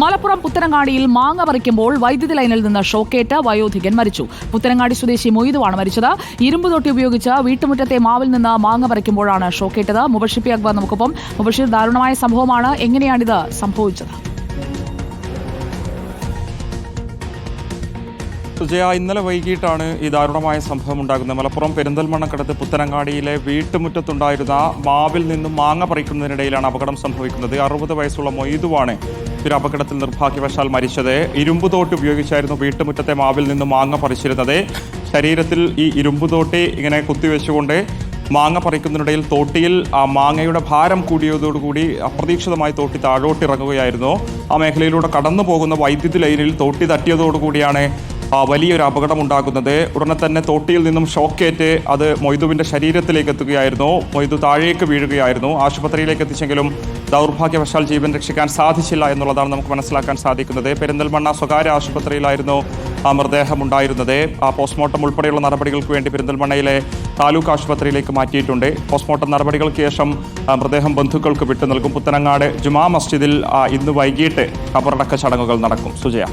മലപ്പുറം പുത്തനങ്ങാടിയിൽ മാങ്ങ പറിക്കുമ്പോൾ വൈദ്യുതി ലൈനിൽ നിന്ന് ഷോക്കേറ്റ് വയോധികൻ മരിച്ചു. പുത്തനങ്ങാടി സ്വദേശി മൊയ്തുവാണ് മരിച്ചത്. ഇരുമ്പ് തൊട്ടി ഉപയോഗിച്ച് വീട്ടുമുറ്റത്തെ മാവിൽ നിന്ന് മാങ്ങ പറിക്കുമ്പോഴാണ് ഷോക്കേറ്റത്. മുബഷിപ്പി അക്ബർ നമുക്കൊപ്പം. മുബഷിർ ദാരുണമായ സംഭവമാണ്. എങ്ങനെയാണിത് സംഭവിച്ചത്? സുജയ ഇന്നലെ വൈകിട്ടാണ് ഈ ദാരുണമായ സംഭവം ഉണ്ടാകുന്നത്. മലപ്പുറം പെരിന്തൽമണ്ണക്കടുത്ത് പുത്തനങ്ങാടിയിലെ വീട്ടുമുറ്റത്തുണ്ടായിരുന്ന മാവിൽ നിന്നും മാങ്ങ പറിക്കുന്നതിനിടയിലാണ് അപകടം സംഭവിക്കുന്നത്. അറുപത് വയസ്സുള്ള മൊയ്തുവാണ് ഒരു അപകടത്തിൽ നിർഭാഗ്യവശാൽ മരിച്ചത്. ഇരുമ്പുതോട്ട് ഉപയോഗിച്ചായിരുന്നു വീട്ടുമുറ്റത്തെ മാവിൽ നിന്നും മാങ്ങ പറിച്ചിരുന്നത്. ശരീരത്തിൽ ഈ ഇരുമ്പുതോട്ടി ഇങ്ങനെ കുത്തിവെച്ചുകൊണ്ട് മാങ്ങ പറിക്കുന്നതിനിടയിൽ തോട്ടിയിൽ ആ മാങ്ങയുടെ ഭാരം കൂടിയതോടുകൂടി അപ്രതീക്ഷിതമായി തോട്ടി താഴോട്ടിറങ്ങുകയായിരുന്നു. ആ മേഖലയിലൂടെ കടന്നു പോകുന്ന വൈദ്യുതി ലൈനിൽ തോട്ടി തട്ടിയതോടുകൂടിയാണ് വലിയൊരു അപകടം ഉണ്ടാകുന്നത് ഉടനെ തന്നെ തോട്ടിയിൽ നിന്നും ഷോക്കേറ്റ് അത് മൊയ്തുവിന്റെ ശരീരത്തിലേക്ക് എത്തുകയായിരുന്നു. മൊയ്തു താഴേക്ക് വീഴുകയായിരുന്നു. ആശുപത്രിയിലേക്ക് എത്തിച്ചെങ്കിലും ദൗർഭാഗ്യവശാൽ ജീവൻ രക്ഷിക്കാൻ സാധിച്ചില്ല എന്നുള്ളതാണ് നമുക്ക് മനസ്സിലാക്കാൻ സാധിക്കുന്നത്. പെരിന്തൽമണ്ണ സ്വകാര്യ ആശുപത്രിയിലായിരുന്നു ആ മൃതദേഹം ഉണ്ടായിരുന്നത് ആ പോസ്റ്റ്മോർട്ടം ഉൾപ്പെടെയുള്ള നടപടികൾക്ക് വേണ്ടി പെരിന്തൽമണ്ണയിലെ താലൂക്ക് ആശുപത്രിയിലേക്ക് മാറ്റിയിട്ടുണ്ട്. പോസ്റ്റ്മോർട്ടം നടപടികൾക്ക് ശേഷം മൃതദേഹം ബന്ധുക്കൾക്ക് വിട്ടു നൽകും പുത്തനങ്ങാട് ജുമാ മസ്ജിദിൽ ഇന്ന് വൈകിട്ട് ഖബറടക്ക ചടങ്ങുകൾ നടക്കും. സുജയ.